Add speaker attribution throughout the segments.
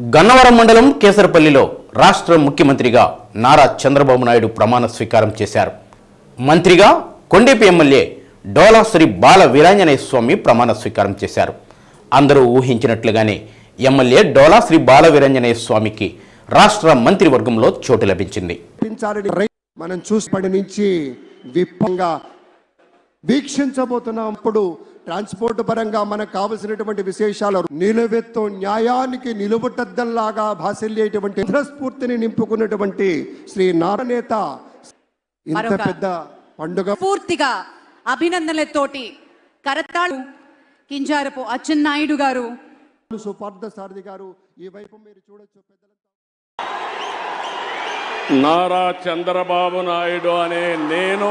Speaker 1: గన్నవరం మండలం కేసరపల్లిలో రాష్ట్ర ముఖ్యమంత్రిగా నారా చంద్రబాబు నాయుడు ప్రమాణ స్వీకారం చేశారు. మంత్రిగా కొండేపి ఎమ్మెల్యే డోలాశ్రీ బాల వీరాంజనేయ స్వామి ప్రమాణ స్వీకారం చేశారు. అందరూ ఊహించినట్లుగానే ఎమ్మెల్యే డోలాశ్రీ బాల వీరాంజనేయ స్వామికి రాష్ట్ర మంత్రివర్గంలో చోటు లభించింది.
Speaker 2: మనం చూసిపడి నుంచి వీక్షించబోతున్నప్పుడు ట్రాన్స్పోర్ట్ పరంగా మనకు కావలసినటువంటి విశేషాలు నిలువెత్తు న్యాయానికి నిలువుటద్దల్లాగా భాసిల్లేటువంటి స్ఫూర్తిని నింపుకున్నటువంటి శ్రీ నారనేత ఇంత పెద్ద పండుగ.
Speaker 3: పూర్తిగా అభినందనలతోటి కరతాళు కింజారపు అచ్చెన్నాయుడు గారు.
Speaker 2: సుపార్థ సారథి గారు ఈ వైపు మీరు చూడొచ్చు
Speaker 4: నారా చంద్రబాబు నాయుడు అనే నేను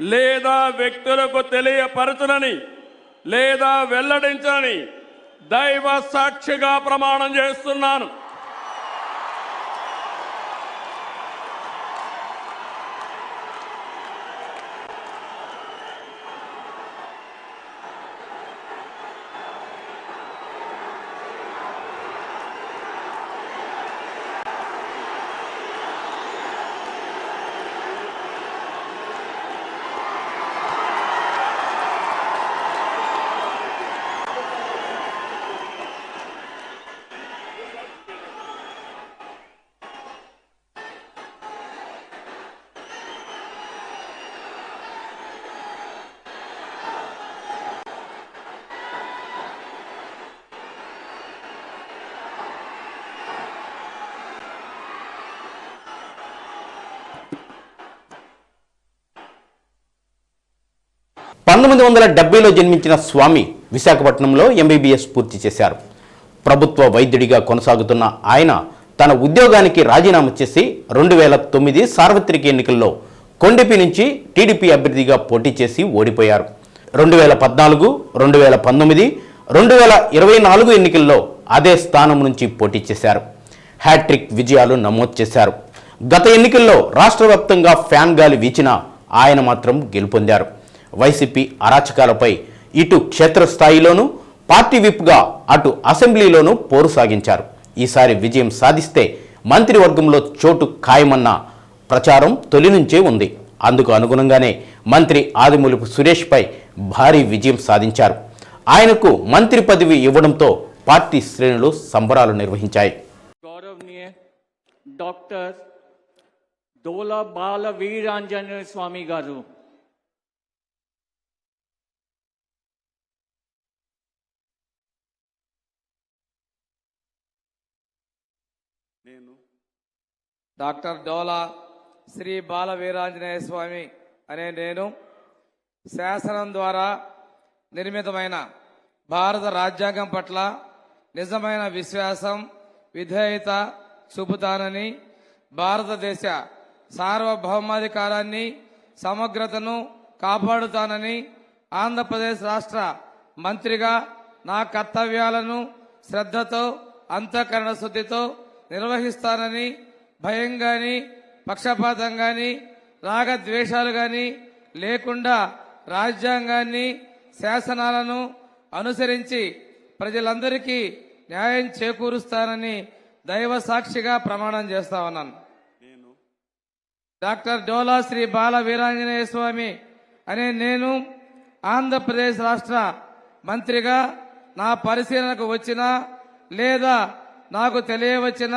Speaker 4: లేదా వ్యక్తులకు తెలియపరచునని లేదా వెల్లడించని దైవ సాక్షిగా ప్రమాణం చేస్తున్నాను.
Speaker 1: పంతొమ్మిది వందల డెబ్బైలో జన్మించిన స్వామి విశాఖపట్నంలో ఎంబీబీఎస్ పూర్తి చేశారు. ప్రభుత్వ వైద్యుడిగా కొనసాగుతున్న ఆయన తన ఉద్యోగానికి రాజీనామా చేసి రెండు వేల తొమ్మిది సార్వత్రిక ఎన్నికల్లో కొండెపి నుంచి టీడీపీ అభ్యర్థిగా పోటీ చేసి ఓడిపోయారు. రెండు వేల పద్నాలుగు రెండు వేల పంతొమ్మిది రెండు వేల ఇరవై నాలుగు ఎన్నికల్లో అదే స్థానం నుంచి పోటీ చేశారు. హ్యాట్రిక్ విజయాలు నమోదు చేశారు. గత ఎన్నికల్లో రాష్ట్ర వ్యాప్తంగా ఫ్యాన్ గాలి వీచినా ఆయన మాత్రం గెలుపొందారు. వైసీపీ అరాచకాలపై ఇటు క్షేత్రస్థాయిలోనూ పార్టీ విప్గా అటు అసెంబ్లీలోనూ పోరు సాగించారు. ఈసారి విజయం సాధిస్తే మంత్రివర్గంలో చోటు ఖాయమన్న ప్రచారం తొలి నుంచే ఉంది. అందుకు అనుగుణంగానే మంత్రి ఆదిమూలపు సురేష్పై భారీ విజయం సాధించారు. ఆయనకు మంత్రి పదవి ఇవ్వడంతో పార్టీ శ్రేణులు సంబరాలు నిర్వహించాయి.
Speaker 5: డాక్టర్ దోల బాల వీరాంజనేయ స్వామి గారు
Speaker 6: డాక్టర్ డోలా శ్రీ బాల వీరాంజనేయ స్వామి అనే నేను శాసనం ద్వారా నిర్మితమైన భారత రాజ్యాంగం పట్ల నిజమైన విశ్వాసం విధేయత చూపుతానని భారతదేశ సార్వభౌమాధికారాన్ని సమగ్రతను కాపాడుతానని ఆంధ్రప్రదేశ్ రాష్ట్ర మంత్రిగా నా కర్తవ్యాలను శ్రద్ధతో అంతఃకరణ శుద్ధితో నిర్వహిస్తానని భయం గాని పక్షపాతం గాని రాగద్వేషాలు గాని లేకుండా రాజ్యాంగాన్ని శాసనాలను అనుసరించి ప్రజలందరికీ న్యాయం చేకూరుస్తానని దైవ సాక్షిగా ప్రమాణం చేస్తా ఉన్నాను.
Speaker 7: నేను
Speaker 6: డాక్టర్ డోలా శ్రీ బాల వీరాంజనేయ స్వామి అనే నేను ఆంధ్రప్రదేశ్ రాష్ట్ర మంత్రిగా నా పరిశీలనకు వచ్చిన లేదా నాకు తెలియవచ్చిన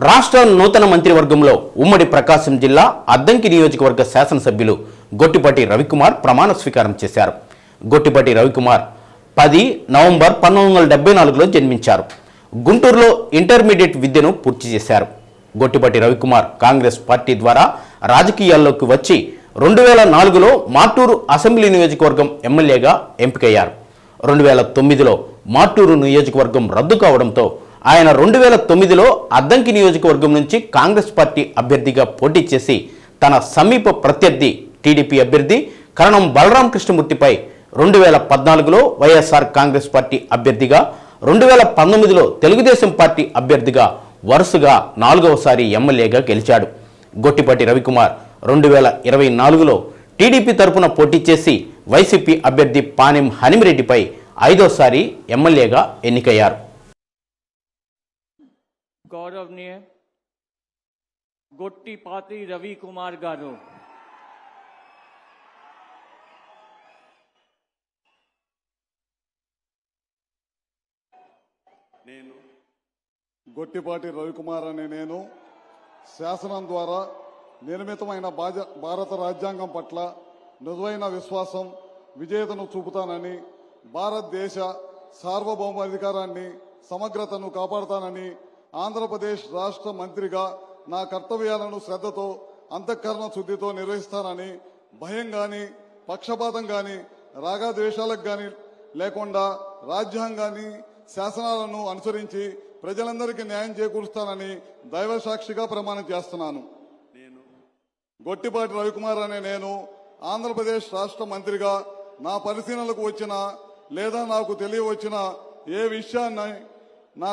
Speaker 1: రాష్ట్ర నూతన మంత్రివర్గంలో ఉమ్మడి ప్రకాశం జిల్లా అద్దంకి నియోజకవర్గ శాసనసభ్యులు గొట్టిపాటి రవికుమార్ ప్రమాణ స్వీకారం చేశారు. గొట్టిపాటి రవికుమార్ పది నవంబర్ పంతొమ్మిది వందల డెబ్బై నాలుగులో జన్మించారు. గుంటూరులో ఇంటర్మీడియట్ విద్యను పూర్తి చేశారు. గొట్టిపాటి రవికుమార్ కాంగ్రెస్ పార్టీ ద్వారా రాజకీయాల్లోకి వచ్చి రెండు వేల నాలుగులో మార్టూరు అసెంబ్లీ నియోజకవర్గం ఎమ్మెల్యేగా ఎంపికయ్యారు. రెండు వేల తొమ్మిదిలో మార్టూరు నియోజకవర్గం రద్దు కావడంతో ఆయన రెండు వేల తొమ్మిదిలో అద్దంకి నియోజకవర్గం నుంచి కాంగ్రెస్ పార్టీ అభ్యర్థిగా పోటీ చేసి తన సమీప ప్రత్యర్థి టీడీపీ అభ్యర్థి కరణం బలరాం కృష్ణమూర్తిపై రెండు వేల పద్నాలుగులో వైఎస్ఆర్ కాంగ్రెస్ పార్టీ అభ్యర్థిగా రెండు వేల పంతొమ్మిదిలో తెలుగుదేశం పార్టీ అభ్యర్థిగా వరుసగా నాలుగవసారి ఎమ్మెల్యేగా గెలిచాడు. గొట్టిపాటి రవికుమార్ రెండు వేల ఇరవై నాలుగులో టీడీపీ తరపున పోటీ చేసి వైసీపీ అభ్యర్థి పానెం హనిమిరెడ్డిపై ఐదోసారి ఎమ్మెల్యేగా ఎన్నికయ్యారు.
Speaker 5: గౌరవనీయ గొట్టిపాతి రవి కుమార్ గారు
Speaker 7: నేను
Speaker 8: గొట్టిపాటి రవికుమార్ అనే నేను శాసనం ద్వారా నిర్మితమైన బాజ- భారత రాజ్యాంగం పట్ల నిజమైన విశ్వాసం విజేతను చూపుతానని భారతదేశ సార్వభౌమాధికారాన్ని సమగ్రతను కాపాడుతానని ఆంధ్రప్రదేశ్ రాష్ట్ర మంత్రిగా నా కర్తవ్యాలను శ్రద్ధతో అంతఃకరణ శుద్ధితో నిర్వహిస్తానని భయం గాని పక్షపాతం గాని రాగద్వేషాలకు గాని లేకుండా రాజ్యాంగాన్ని శాసనాలను అనుసరించి ప్రజలందరికీ న్యాయం చేకూరుస్తానని దైవ సాక్షిగా ప్రమాణం చేస్తున్నాను.
Speaker 7: నేను
Speaker 8: గొట్టిపాటి రవికుమార్ అనే నేను ఆంధ్రప్రదేశ్ రాష్ట్ర మంత్రిగా నా పరిశీలనలకు వచ్చిన లేదా నాకు తెలియవచ్చిన ఏ విషయాన్ని నా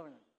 Speaker 5: government